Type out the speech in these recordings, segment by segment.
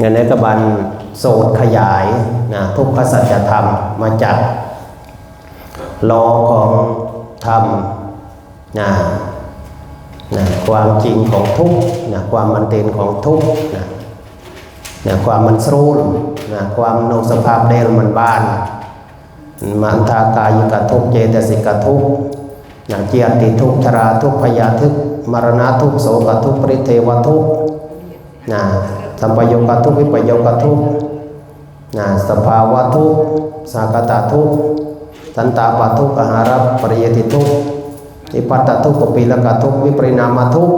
งานในกบันโสดขยายนะทุกขสัจธรรมมาจากล้อของธรรมนะนะความจริงของทุกนะความมันเต็นของทุกนะนะความมันสรูลนะความโนสภาพเดลมันบ้านมันทากายกทุกเจตสิกทุกนะเจียติทุกชราทุกพยาทุกมรณะทุกโสกทุกปริเทวทุกนะ สัมปยุกทุกวิปยุกทุกข์นะสภาวะทุกสากตะทุกสันตาปทุกข์อาหารปริยติทุกอิปัตตทุกปปีลกทุกวิปริณามทุก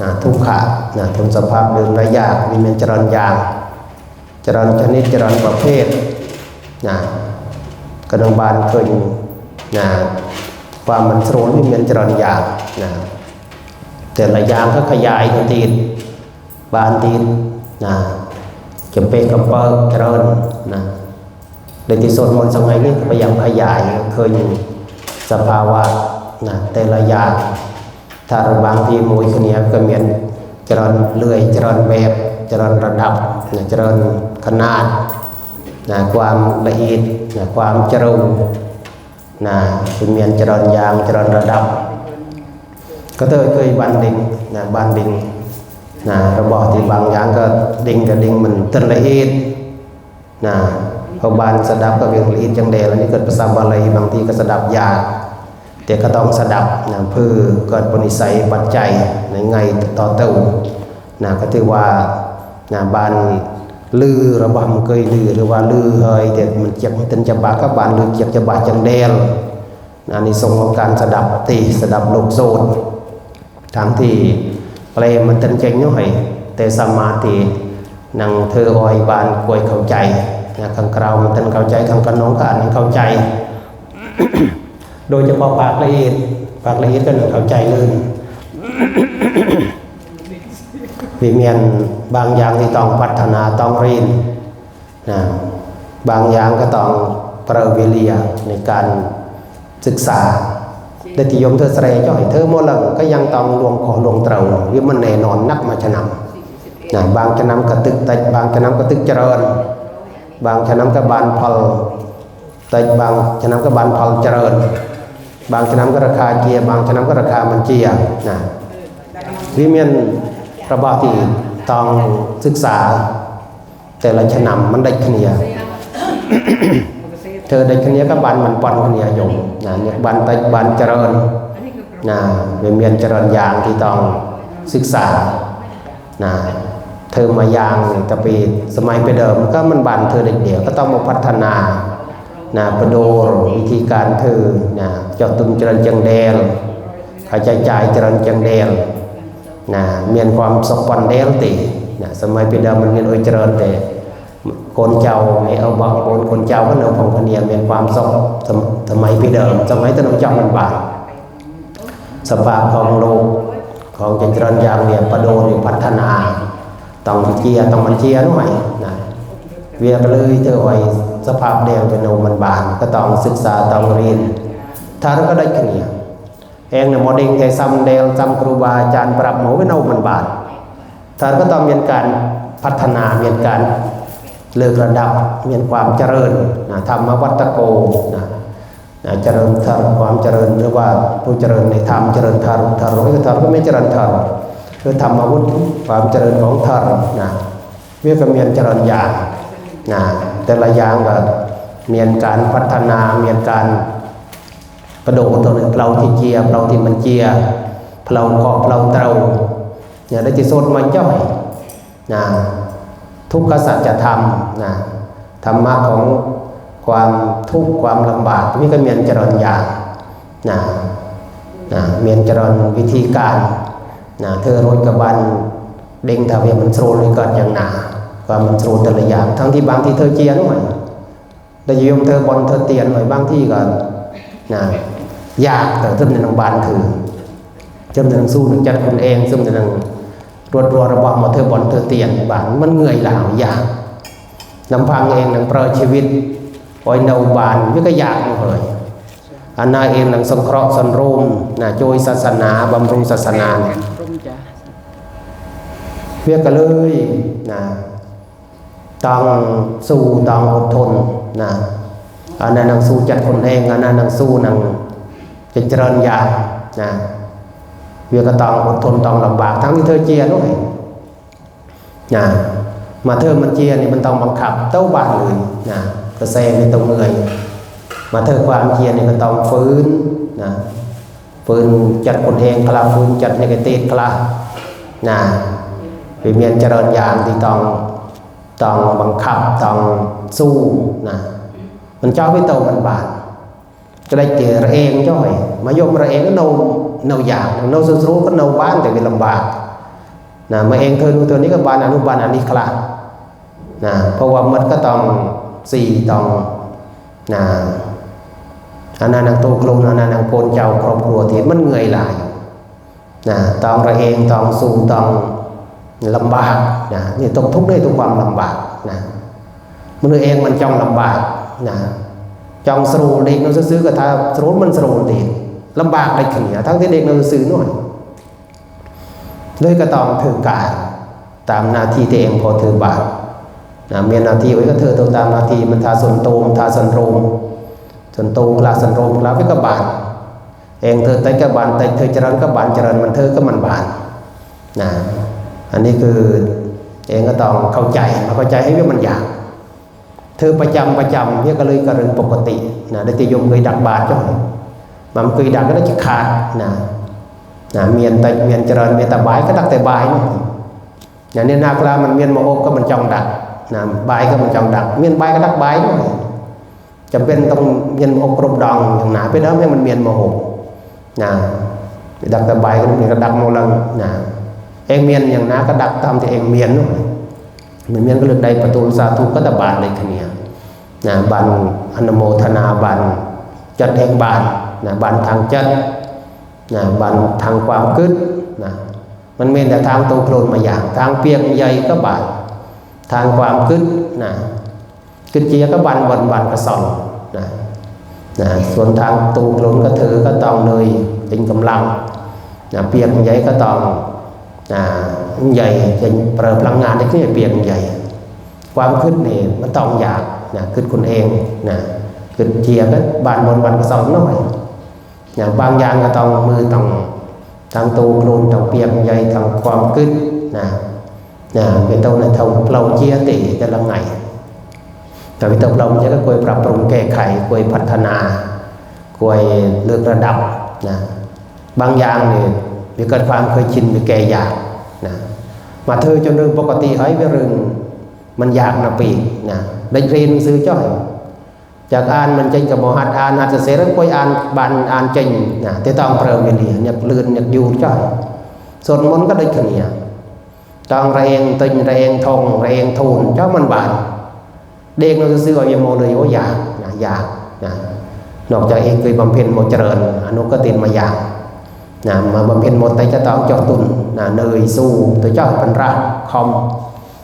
นะทุกขะนะทุกสภาพเดินระยะมีเมนจรญยางจรญชนิดจรญประเภทนะกระดังบานเคยนะความมันสรนมีเมนจรญยางนะแต่ละอย่างก็ขยายทันที บานทีนะจำเป็นกับเปิดเริญนะโดยที่สวดมนสมัยนี้ก็พยายามขยายเคยอยู่สภาวะนะแต่ละอย่างถ้าเราบางทีมวยคนนี้ก็เหมือนเจริญเลื่อยเจริญแบบเจริญระดับนะเจริญขนาดนะความละเอียดนะความเจริญนะเป็นเหมือนเจริญยางเจริญระดับก็เคยบานดิงน่ะบานดิง นะบันดิ่งนะเราบอกที่บางอย่างก็ดิ่งกับดิ่งมันตนละเอียดนะพอบานสดับก็เวียงละเอียดจังเดแล้วนี่เกิดภาษาบาลีบางทีก็สดับยากแต่ก็ต้องสดับนะเพื่อเกิดปณิสัยปัจจัยในไงต่อเต้านะก็ถือว่านะบานลือระบำเคยลือหรือว่าลือเฮยแต่มันเจ็บตันจะบาก็บานลือเจ็บจะบาจังเดลนะนี่ทรงของการสดับตีสดับโลกโซนทั้งที่ เลมันตันเจงน้อยแต่สมาธินังเธอออยบานกวยเข้าใจนะข้างกราวมันตันเข้าใจข้างกันน้องก็อ่านเข้าใจ โดยเฉพาะปากละเอียดปากละเอียดก็หนึ่งเข้าใจเลยวิเมียนบางอย่างที่ต้องพัฒนาต้องเรียนนะบางอย่างก็ต้องเปรเวเลียในการศึกษา ได้ที่ยมเธอแสดงจ่อยเธอโมลังก็ยังต้องลวงขอลวงเตาหราวิมันแน่นอนนักมาชนำนะบางชนำกระตึกแต่บางชนำกระตึกเจริญ บางชนำก็บานพลแต่บางชนำก็บานพลเจริญ บางชนำก็ราคาเจียบางชนำก็ราคามันเจียนะวิเมียนประบาที่ต้องศึกษา แต่ละชนำมันได้เนีย เธอได้ขเนียก็บานมันปอนขเนียโยมนะเนี่ยบานแต่บานเจริญนะวิเมียนเจริญอย่างที่ต้องศึกษานะเธอมายางเนี่ยแต่ปีสมัยไปเดิมก็มันบานเธอเด็กเดียวก็ต้องมาพัฒนานะประโดรวิธีการคือนะเจาะตุมเจริญจังเดลขยายจ่ายเจริญจังเดลนะเมียนความสปันเดลตินะสมัยไปเดิมมันเมียนโอยเจริญแต่ คนเจ้าไม่เอาบางคนคนเจ้าก็เนื้อของคนเนียเมียนความสกสมสมัยปีเดิมสมัยตนงเจ้ามันบาทสภาพของโลกของจริญอย่างเนี่ยประโดรพัฒนาต้องเจียต้องมันเจียหน่อยนะเวียก็เลยเจอไว้สภาพแดงเป็นโนมันบานก็ต้องศึกษาต้องเรียนถ้าเราก็ได้ขเนี่ยเองเนี่ยโมเดลแค่ซ้ำเดลซ้ำครูบาอาจารย์ปรับหมูเป็นโนมันบานถ้าก็ต้องมีการพัฒนามีการ เลือกระดับมีความเจริญนะธรรมวัตโกนะนะเจริญธรรมความเจริญหรือว่าผู้เจริญในธรรมเจริญธรรมธรรมก็ธรรมก็ไม่เจริญธรรมคือธรรมาวุธความเจริญของธรรมนะเวียก็มียนเจริญอย่างนะแต่ละอย่างก็มียนการพัฒนาเมียนการกระโดดตัวหนึ่งเราที่เจียเราที่มันเจียเราเกาะเราเตาเนี่ยได้ที่โซนมาย่อยนะ ทุกขสัจธรรมนะธรรมะของความทุกข์ความลำบากนี่ก็มีเจริญอย่างนะนะมีเจริญวิธีการนะเธอโรยกระบันเด้งทำให้มันโซนเลยก่อนอย่างหนาความมันสรูแต่ละอย่างทั้งที่บางที่เธอเจียนหน่อยแต่ยมเธอบอลเธอเตียนหน่อยบางที่ก็นะยากแต่เริ่มในโรงพยาบาลคือเริ่มในหนังสู้หนึ่งจัดคนเองซึ่งในหนังรวดรัวระบอบมาเธอบอลเธอเตียนบ้านมันเหนื่อยหลาง เองหนังเปรชีวิตปล่อยในบานไม่ก็ยากเลยอันนาเองหนังสงเคราะห์สันรุมนะโจยศาสนาบำรุงศาสนาเนี่ยรุมจ้ะเวียกก็เลยนะต้องสู้ต้องอดทนนะอันนั้นนังสู้จัดคนเองอันนั้นนังสู้นังจะเจริญญานะ เวียก็ต้องอดทนต้องลำบากทั้งที่เธอเจียด้วยนะมาเธอมันเจียนี่มันต้องบังคับเต้าบานเลยนะกระแสไม่ต้องเหนื่อยมาเธอความเจียนี่ก็ต้องฟื้นนะฟื้นจัดคนเองคลาฟื้นจัดในกติคลานะวิเมียนเจริญญาณที่ต้องต้องบังคับต้องสู้นะมันเจ้าไปโตมันบาดก็ได้เจอระเองจ้อยมายมระเองก็เนา เนาอยากเนาสู้สู้ก็เนาบ้านแต่เป็นลำบากนะมาเองเธอดูตัวนี้ก็บานอนุบาลอันนี้คลานะเพราะว่ามันก็ต้องสี่ต้องนะอันนั้นนางโตกลงอันนั้นนางโกนเจ้าครอบครัวที่มันเหนื่อยหลายนะต้องระเองต้องสู้ต้องลำบากนะนี่ตกทุกข์ด้วยทุกความลำบากนะมันเองมันจ้องลำบากนะจ้องสรูเด็กเราซื้อๆก็ถ้าสรูมันสรูด็ก ลำบากได้ขนาดทั้งที่เด็กเราซื้อหน่อยด้วยก็ต้องถือการตามนาทีตัวเองพอถือบาทนะเมียนหน้าทีไว้ก็เธอตัวตามนาทีมันทาสนโตมทาสันโรมสันโตกลาสันโรมลาวิกบาทเองเธอไตกบานไตเธอเจริญก็บานเจริญมันเธอก็มันบานนะอันนี้คือเองก็ต้องเข้าใจมาเข้าใจให้ว่ามันอยากเธอประจำประจำเนี่ยก็เลยกระเริงปกตินะได้ติยมเคยดักบาทจ้อยมันเคยดักก็ได้จะขาดนะนะเมียนแต่เมียนเจริญเมียนตะบายก็ดักแต่บายนะอย่าง มันคือด่างก็ต้องขาดนะนะเมียนแต่เมียนเจริญเมตตาบายก็ดักแต่บายเนี่ยอย่างนี้นาคลามันเมียนโมโอก็มันจองดักนะบายก็มันจองดักเมียนบายก็ดักบายหน่อยจำเป็นต้องเมียนโมโอบกรบดองอย่างหนาไปแล้วให้มันเมียนโมโหนะดักแต่บายก็เมันก็ดักโมลังนะเองเมียนอย่างน้าก็ดักตามที่เองเมียนนู่นเหมือนเมียนก็เลือกได้ประตูสาธุก็ตะบานเลยคันเนี่ยนะบันอนโมทนาบันจัดเองบาน นะบันทางจัดนะบันทางความกึศนะมันเมียนแต่ทางตรงโคลนมาอย่าง ทางเปียกใหญ่ก็บานทางความกึศนะกึศเจียก็บันบันบันกระสอนนะนะส่วนทางตรงโคลนก็ถือก็ต้องเลยเป็นกำลังนะเปียกใหญ่ก็ต้อง à, dày dành bờ พลังงานได้ขึ้นเปียนใหญ่ ความขึ้นนี่มันต้องอยากนะขึ้นคนเองนะขึ้นเจียก็บานบนวันก็สองน้อย อย่างบางอย่างก็ต้องมือต้องทางตูกลูนต้องเปียนใหญ่ทางความขึ้นนะนะเป็นต้นในทางเราเจียติแต่ละไงแต่วิตกเราจะก็คอยปรับปรุงแก้ไขคอยพัฒนาคอยเลือกระดับนะบางอย่างเนี่ยมีเกิดความเคยชินมีแก่อยากนะมาเธอจนเรื่องปกติเฮ้ยเรื่องมันอยากนะปีนะได้เรียนหนังสือจ้อย จากอ่านมันเจงกับมหัดอ่านอาจจะเสียแล้วคอยอ่านบานอ่านเจงนะที่ต้องเปรมเลียอยากลื่นอยากอยู่จ้อยส่วนมนต์ก็ได้ขเนียต้องระเองติงระเองทงระเองทูนเจ้ามันบานเด็กเราจะซื้อเอายโมเลยว่าอยากนะอยากนะนอกจากเองเคยบำเพ็ญโมเจริญอนุก็ตินมาอยากนะมาบำเพ็ญหมดแต่จะต้องจอตุนนะเนยสู้ตัวเจ้าปันรักคอม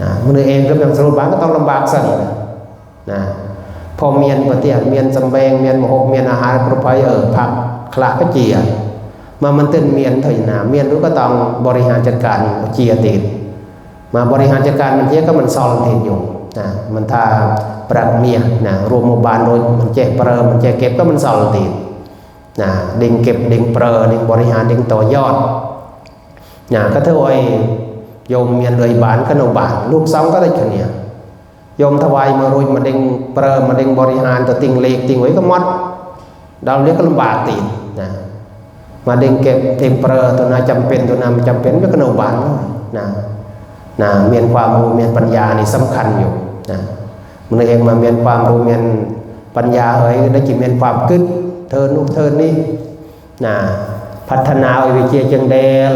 วยแจกกล้วยเด้งนะได้จะยมโมวันเจ้านะมามายมมันเปลี่ยนมันพอเองขึ้นโดยยอดนะชอบสรูนะโดยธรรมชาติเนี่ยนชอบลำบากนะนะมันเองก็เป็นสรูบ้างก็ต้องลำบากสั่นะนะพอเมียนปฏิเมียนสำแบงเมียนมหกเมียนอาหารกระเพาะเออผักคลาก็เจียมามันเต้นเมียนเถอยนะเมียนรู้ก็ต้องบริหารจัดการเจียตีนมาบริหารจัดการมันเจียก็มันซอลเทนอยู่นะมันถ้าปรับเมียนะรวมโมบานโดยมันแจกเปรอมันแจกเก็บก็มันซอลตีนนะดึงเก็บดึงเปรอดึงบริหารดึงต่อยอดนะก็เท่าไอ้ โยมเมียนเลยบานขนมบานลูกสองก็ได้ขเนี่ยโยมถวายมารุยมาดึงเปรอมาดึงบริหารตัวติงเล็กติงไว้ก็มัดดาวเรียกก็ลำบากตีนนะมาดึงเก็บเทมเปรตัวนั้นจำเป็นตัวนั้นจำเป็นก็ขนมบานนะนะเมียนความรู้เมียนปัญญานี่สำคัญอยู่นะมันเองมาเมียนความรู้เมียนปัญญาเฮ้ยได้จิเมียนความกึศเธอนุกเธอนี่นะพัฒนาวิเชียจังเดล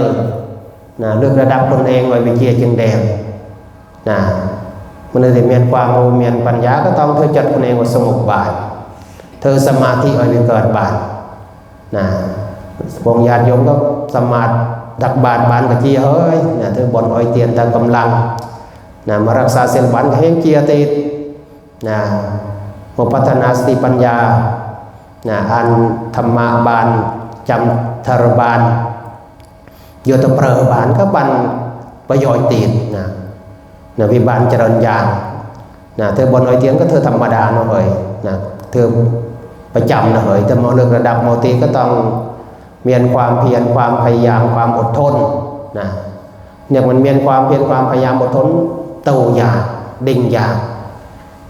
นะเลือกระดับตนเองไว้วิเชียจึงแดงนะมันเลยมีความรู้มีปัญญาก็ต้องเธอจัดตนเองว่าสงบบาทเธอสมาธิไว้เกิดบาทนะวงญาติโยมก็สมาธิดักบาทบานกะจีเฮ้ยนะเธอบนอ้อยเตียนตามกำลังนะมารักษาเซลล์บันก็ให้เกียรติ โยตเปรอบานก็บันประยชน์ตีนนะนะวิบานเจริญญาณนะเธอบนอ้อยเตียนก็เธอธรรมดาเนาะเฮ้ยนะเธอประจำนะเฮ้ยแต่มอเลือกระดับโมตีก็ต้องเมียนความเพียรความพยายามความอดทนนะเนี่ยมันเมียนความเพียรความพยายามอดทนเต่ายากดิ่งยาก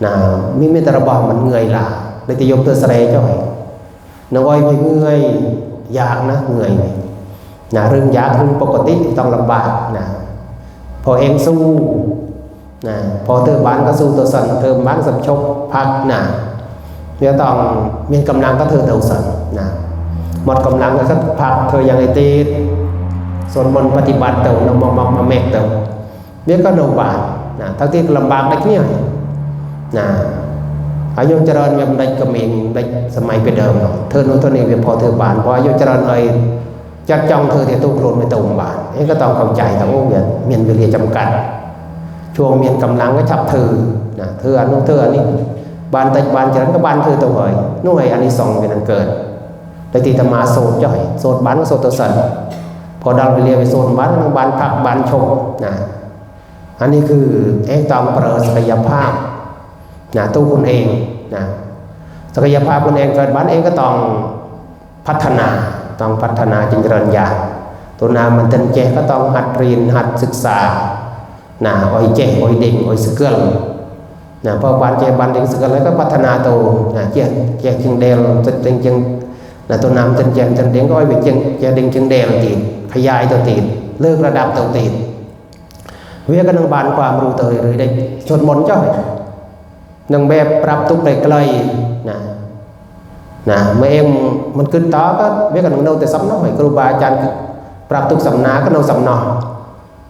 นะมีเมตรบอมมันเหนื่อยล่ะเลยจะยกตัวเสรเจ้าไห้น้องอ้อยไม่เหนื่อยยากนะเหนื่อย นะเรื่องยากเรื่องปกติต้องลำบากนะพอเองสู้นะพอเธอบ้านก็สู้ตัวสันเธอบ้านสัมชกพักนะเนี่ยต้องมีกำลังก็เธอเต่าสันนะหมดกำลังแล้วก็พักเธอยังไงตีส่วนมนปฏิบัติเต่านมมามาเมกเต่าเนี่ยก็โนบานนะทั้งที่ลำบากได้เนี่ยนะอายุเจริญเวียมได้กระเมงได้สมัยไปเดิมเนาะเธอโน้นเท่านี้เวียพอเธอบานพออายุเจริญเอ่ย จัดจ้องเธอที่ตู้โครนไม่ตรงบานเอก็ต้องเข้าใจแต่ว่าเวียนเมียนเวลียจำกัด ช่วงเมียนกำลังก็ชับเธอนะเธออันนู้นเธออันนี้บานแต่บานเจริญก็บานเธอตัวเอ่ยนู่นไออันนี้สองเป็นอันเกิดแต่ตีธรรมาโสดย่อยโสดบานก็โสดตัวสันพอดาวไปเรียไปโสดบานทั้งบานพักบานชมนะอันนี้คือเอกตามเปรศักยภาพนะตู้คุณเองนะศักยภาพคุณเองเกิดบ้านเองก็ต้องพัฒนา ต้องพัฒนาจินเจริญญาตัวนามันเต็นเจก็ต้องหัดเรียนหัดศึกษานะอ้อยเจอ้อยเด่งอ้อยสเกิลนะพอบานเจบานเด่งสเกิลแล้วก็พัฒนาตัวนะเจเจจึงเดลจึงจึง là tôi nằm trên chân chân đến gọi về chân gia đình chân đèn tiền ขยายตัวตีนเลิกระดับตัวตีนเวียกันนังบานความรู้เตัวหรือได้ชนมนต์จ้อยนังแบบปรับทุกได้ไกลนะ นะเมื่อเองมันขึ้นต่อก็เวียกันนังโนแต่สำน้อยครูบาอาจารย์ปรับทุกสำนาก็โนสำนอ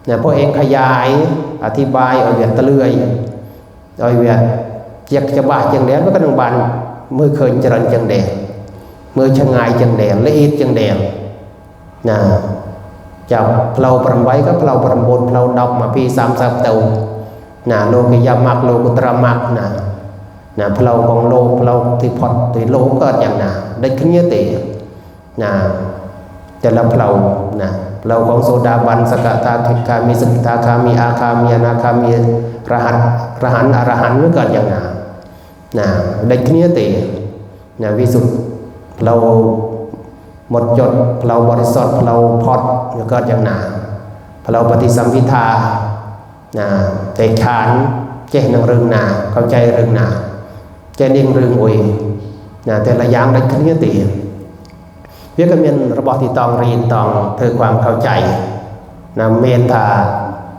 นะพอเองขยายอธิบายเอาเวียนตะเลื่อยเอาเวียนเจียกจะบาจังแดนเวียกันนังบานมือเคยเจริญจังแดนมือชะงายจังแดงละเอียดจังแดงนะจับเพลาปรำไว้ก็เพลาปรำบนเพลาดอกมาปีสามสับเตานะโลกยามักโลกุตระมักนะ นะเพลาของโลเพลาที่พอดที่โลเกิดอย่างนะได้ขึ้นเยอะตะนะแต่ละเพลานะเพลาของโซดาบันสกตาทิคามีสกิทาคามีอาคามีอนาคามีรหัสรหันอรหันไม่เกิดอย่างนะนะได้ขึ้นเยอะเตนะวิสุทธิเราหมดจดเราบริสุทธิ์เราพอดก็อย่างหนาเราปฏิสัมพิทานะเตะขานเจนังเรื่องนาเข้าใจเรื่องนา เจนิ่งเรื่องอุยนะแต่ละอย่างได้ขึ้นเยตีเวียก็มีระบบที่ต้องเรียนต้องเพื่อความเข้าใจนะเมนทา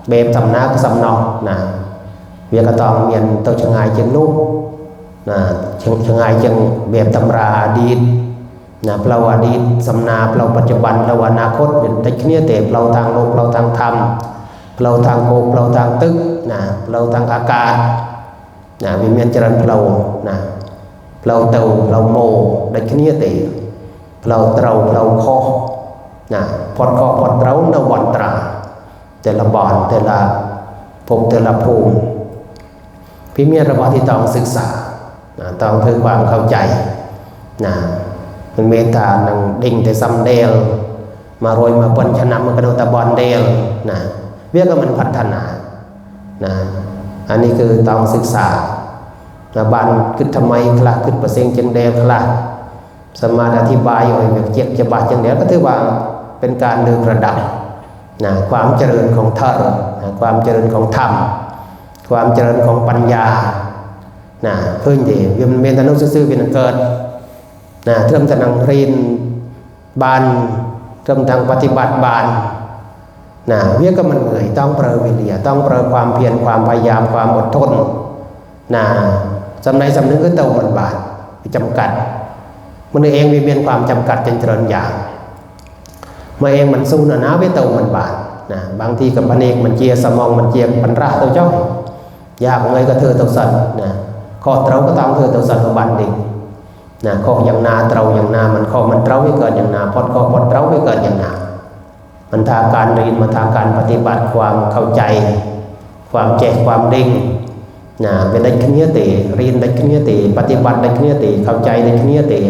เบบสำนักสำนองนะเวียกต้องเมียนตัวชงายจึงลูกนะชงายจึงเบบตำราอดีตนะเราอดีตสำนาเราปัจจุบันเราอนาคตเป็นแต่เนี้ยแต่เราทางโลกเราทางธรรมเราทางโกกเราทางตึกนะเราทางอากาศนะวิมีนจรันจ นเรานะเราเตาเราโมได้เนี้ยแต่เราเตาเราคอนะพอดคอพอดเราเนวันตราแต่ละบอนแต่ละภพแต่ละภูมิพี่เมียระบาที่ต้องศึกษานะต้องเพื่อความเข้าใจนะมันเมตตานังดิ่งแต่ซัมเดลมาโรยมาปนชนะมันกระโดดตะบอลเดลนะเวียก็มันพัฒนานะอันนี้คือต้องศึกษา นะบานขึ้นทำไมคลาขึ้นเปอร์เซ็นจังเดลคลาสมาอธิบายเอาแบบเจ็บจะบาดจังเดลก็ถือว่าเป็นการเลือกระดับนะความเจริญของเธอนะความเจริญของธรรม ความเจริญของปัญญานะเพื่อนเดียวมันเป็นตนุซื่อๆเป็นเกิดนะเริ่มจะนังเรียนบานเริ่มทางปฏิบัติบานนะเวียก็มันเหนื่อยต้องเปรวิเลียต้องเปรความเพียรความพยายามความอดทนนะ สำในสำนึกก็เต่ามันบาทจำกัด มันเองมีเมียนความจำกัดจนเจริญอย่างมาเองมันสู้นะนะเวเต่ามันบาทนะบางทีกับพระเนกมันเจียสมองมันเจียปันระตัวเจ้ายากไงก็เธอตัวสันนะข้อเต้าก็ตามเธอตัวสันบันดิ่งนะข้ออย่างนาเต้าอย่างนา มันข้อมันเต้าไม่เกิดอย่างนาพอดข้อพอดเต้าไม่เกิดอย่างนามันทางการเรียนมันทางการปฏิบัติความเข้าใจ ความแจกความดิ่ง นะเป็นได้ขึ้เตีเรียนได้ขึ้นเนี้ยตีปฏิบัติได้ขึ้นเนี้ยตีเข้าใจได้ขึ้นเนี้ยตี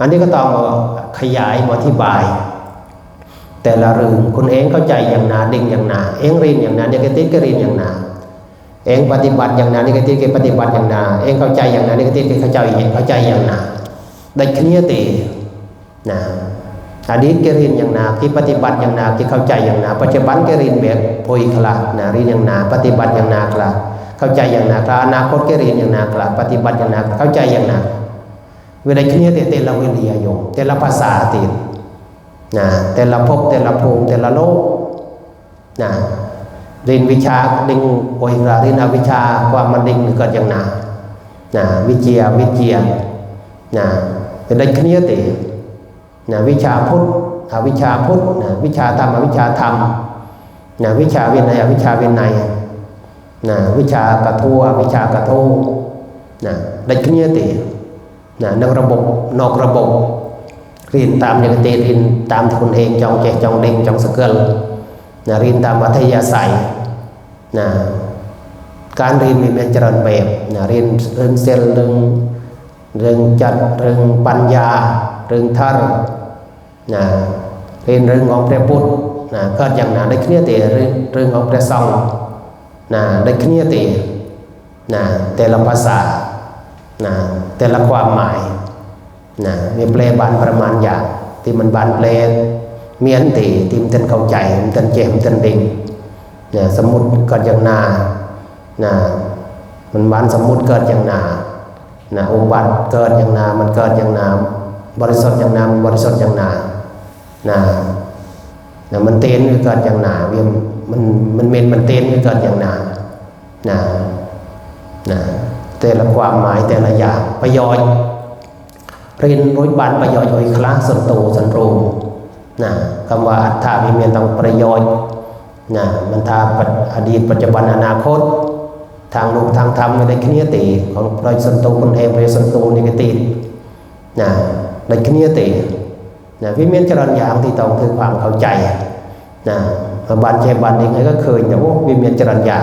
อันนี้ก็ต้องขยายมาอธิบาย แต่ละเรื่องคุณเองเข้าใจอย่างนาดิ่งอย่างนาเองเรียนอย่างนาเนี่ยก็ติดก็เรียนอย่างนาเองปฏิบัติอย่างนานี่ก็ติดก็ปฏิบัติอย่างนาเองเข้าใจอย่างนานี่ก็ติดก็เข้าใจอย่างเข้าใจอย่างนาได้ขึ้นเนี้ยตีนะ อดีตแกเรียนอย่างนาที่ปฏิบัติอย่างนาที่เข้าใจอย่างนาปัจจุบันแกเรียนแบบโพยคลานะเรียนอย่างนาปฏิบัติอย่างนาคลาเข้าใจอย่างนาคลาอนาคตแกเรียนอย่างนาคลาปฏิบัติอย่างนาเข้าใจอย่างนาเวลาเครียแต่ละเวลียโยมแต่ละภาษาติดนะแต่ละภพแต่ละภูมิแต่ละโลกนะเรียนวิชาดิงโพยคลาเรียนอวิชาความมันดิงเกิดอย่างนานะวิเจียวิเจียนะเป็นได้เครียติ นะวิชาพุทธอวิชาพุทธนะวิชาธรรมอวิชาธรรมนะวิชาเวินัยอวิชาเวินัยนะวิชากระทู้วิชากระทู้นะได้ขึ้นเยอะตีนะนอกระบบนอกระบบเรียนตามอย่างเตเรียนตามที่คนเองจองแจกจองเด้งจองสเกลนะเรียนตามวัทยาศัยนะการเรียนมีเป็นเจริญแบบนะเรียนเรื่องเซลล์เรื่องเรื่องจัดเรื่องปัญญา เรื่องท่านนะเรียนเรื่องของพระพุทธนะก็อย่างนั้นได้เคลียร์ตีเรื่องเรื่องของพระสงฆ์นะได้เคลียร์ตีนะแต่ละภาษานะแต่ละความหมายนะมีแปลบานประมาณอย่าง ที่มันบานแปลเมียนตีที่มันเต้นเข้าใจมันเต้นเจมนเต้นดิ่งนะสมมุติเกิดอย่างนานะมันบานสมมุติเกิดอย่างนานะอุบัติเกิดอย่างนา มันเกิดอย่างนา บริสุทธิ์อย่างนาบริสุทธิ์อย่างนานะนะมันเต้นก็เกิดอย่างนาเวียมมันมันเมนมันเต้นก็เกิดอย่างนานะนะแต่ละความหมายแต่ละอย่างประยชน์เรียนรู้บันประยชน์โดยคลาสสันโตสันโรมนะคำว่าอัตถาวิเมีนต้องประยชน์นะมันทาปอดีตปัจจุบันอนาคตทางโลกทางธรรมไม่ได้เคลียร์ตีของโดยสันโตคนเองโดยสันโตนิเกตินะ ได้เคลียตีนะวิมีนจรัญอย่างที่ต้องคือความเข้าใจนะบานเจบานเองก็เคยแต่ว่าวิมีนจรัญญา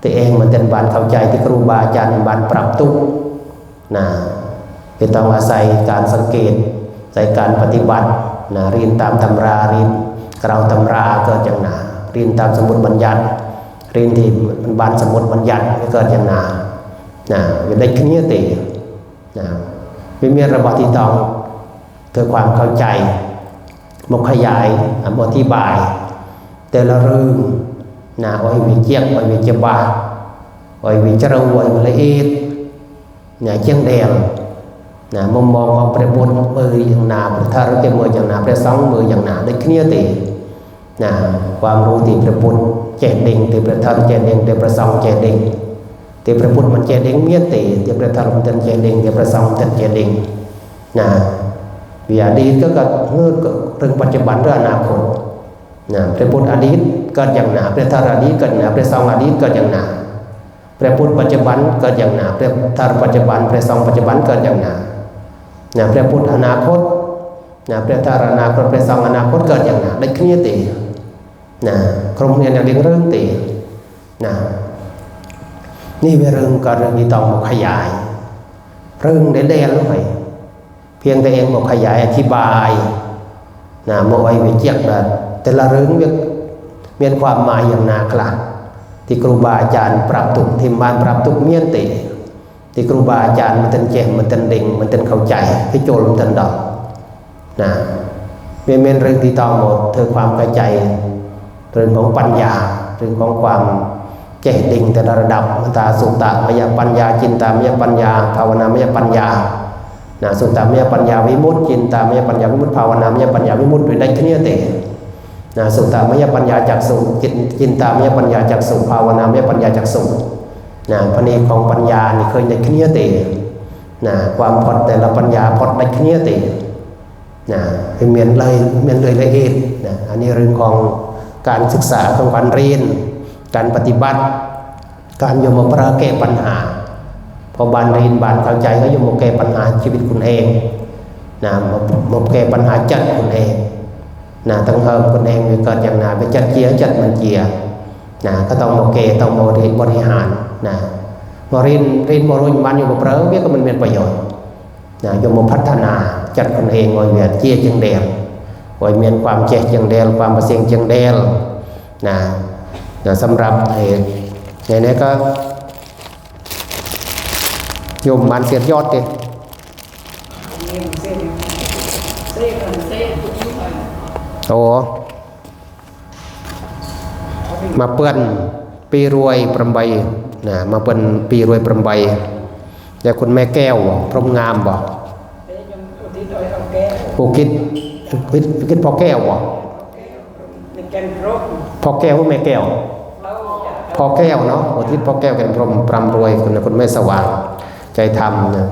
แต่เองมันเป็นบานเข้าใจที่ครูบาอาจารย์บานปรับตุกนะเป็นต้องอาศัยการสังเกตใส่การปฏิบัตินะเรียนตามตำราเรียนกล่าวตำราเกิดอย่างหนาเรียนตามสมุดบัญญัติเรียนที่มันบานส มุดบัญญัติเกิดอย่างหนานะเป็นได้เคลียร์ตีนะวิเมียระบาที่ต้องเกิดความเข้าใจมกขยายอธิบาย แต่ละเรื่องนะโอ้ยวิเจียงโอ้ยวิเจบาโอ้ยวิจารวโอ้ยละเอียดนะเจียงแดงนะมุมมองของพระบุตรมืออย่างนาพระธาตุเจมืออย่างนาพระสองมืออย่างนาได้เคลียร์ตีนะความรู้ที่พระพุทธเจดิงที่พระธาตุเจดิงที่พระสอง เจดิงที่พระพุทธมันเจดิงเมียตีที่พระธาตุมันเจดิงที่พระสองมันเจดิงนะวิอดีตก็เกิดเงื่อนเรื่องปัจจุบันเรื่องอนาคตนะพระพุทธอดีตเกิดอย่างหนาพระธาตุอดีตเกิดหนาพระสองอดีตเกิดอย่างหนาพระพุทธปัจจุบันเกิดอย่างหนาพระธาตุปัจจุบันพระสองปัจจุบันเกิดอย่างหนานะพระพุทธอนาคตนะพระธาตุอนาคตพระสองอนาคตเกิดอย่างหนาได้เคลียร์ตีนะครมเรียนอย่างเรื่องตีนะ นี่เป็นเรื่องการเรื่องที่ต้องมาขยาย เรื่องเด่นๆลงไปเพียงแต่เองบอกขยายอธิบายนะบอกไว้วิจิตรแบบแต่ละเรื่องเมียนความหมายอย่างนากลาที่ครูบาอาจารย์ปรับตุกทิมบานปรับตุกเมียนติที่ครูบาอาจารย์มันเต็นเจมมันเต็นดิ่งมันเต็นเข้าใจให้โจลมันเต็นดอกนะเมียนเรื่องที่ต้องหมดเธอความเข้าใจเรื่องของปัญญาเรื่องของความ เจดิ่งแต่ละระดับมตาสุตตะมยปัญญาจินตามยปัญญา ภาวนามยปัญญานะสุตตามยปัญญาวิมุตติจินตามยปัญญาวิมุตติภาวนามยปัญญาวิมุตติโดยได้เคลียเตนะสุตตามยปัญญาจากสุจินจินตามยปัญญาจากสุภาวนามยปัญญาจากสุนะพระเนของปัญญานี่เคยได้เคลียเตนะความพอดแต่ละปัญญาพอดได้เคลียเตนะให้เมียนเลยเมียนเลยละเอียดนะอันนี้เรื่องของการศึกษาของการเรียน การปฏิบัติ การยมประแก้ปัญหา พอบานเรียนบานเข้าใจก็ยมแก้ปัญหาชีวิตคุณเองนะมามแก้ปัญหาจัดคุณเองนะตั้งเฮิมคุณเองมีเกิดอย่างนาไปจัดเจียจัดมันเจียนะก็ต้องมาแก้ต้องมาเรียนบริหารนะมาเรียนเรียนบริหารอยู่มาเปรอะเวียก็มันเป็นประโยชน์นะยมพัฒนาจัดคุณเองไว้เวียนเจียจังเดลไว้เมียนความเจ๊จังเดลความประเสียงจังเดลนะ นะสำหรับไอ้ในนี้ก็โยมมันเสียดยอดดิ Nhiều xe đi. Xe còn xe cũng như vậy. โอ้มาเปื้อนปีรวยปรำใบนะมาเปื้อนปีรวยปรำใบแต่คุณแม่แก้วพรมงามบ่ Để cho cô tí đôi ông kéo. ผู้คิดคิดพอแก้วบ่ Mình chân rốt. พ่อแก้วหรือแม่แก้ว พ่อแก้วเนาะอุทิศพ่อแก้วแก่พรมปรำรวยคุณคุณแม่สว่างใจธรรมนะ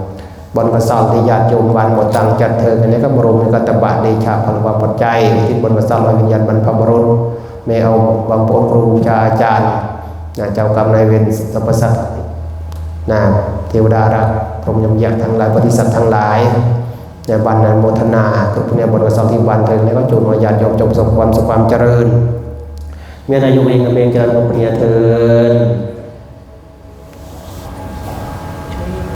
บนกระสอบที่ญาติโยมวันหมดตังจัดเธอกันนี้ก็บรมในกัตบะเดชาพันวาปัจจัยที่บนกระสอบให้วิญญาณบรรพบุรุษไม่เอาบางปนครูชาอาจารย์นะเจ้ากรรมนายเวรสรรพสัตนะเทวดารักพรหมยมยักษ์ทั้งหลายปฏิสัตว์ทั้งหลายในบันนั้นโมทนาคือพวกนี้บนกระสอบที่วันเธอแล้วก็จูนวญาติโยมจงประสบความสุขความเจริญ เมียอายุ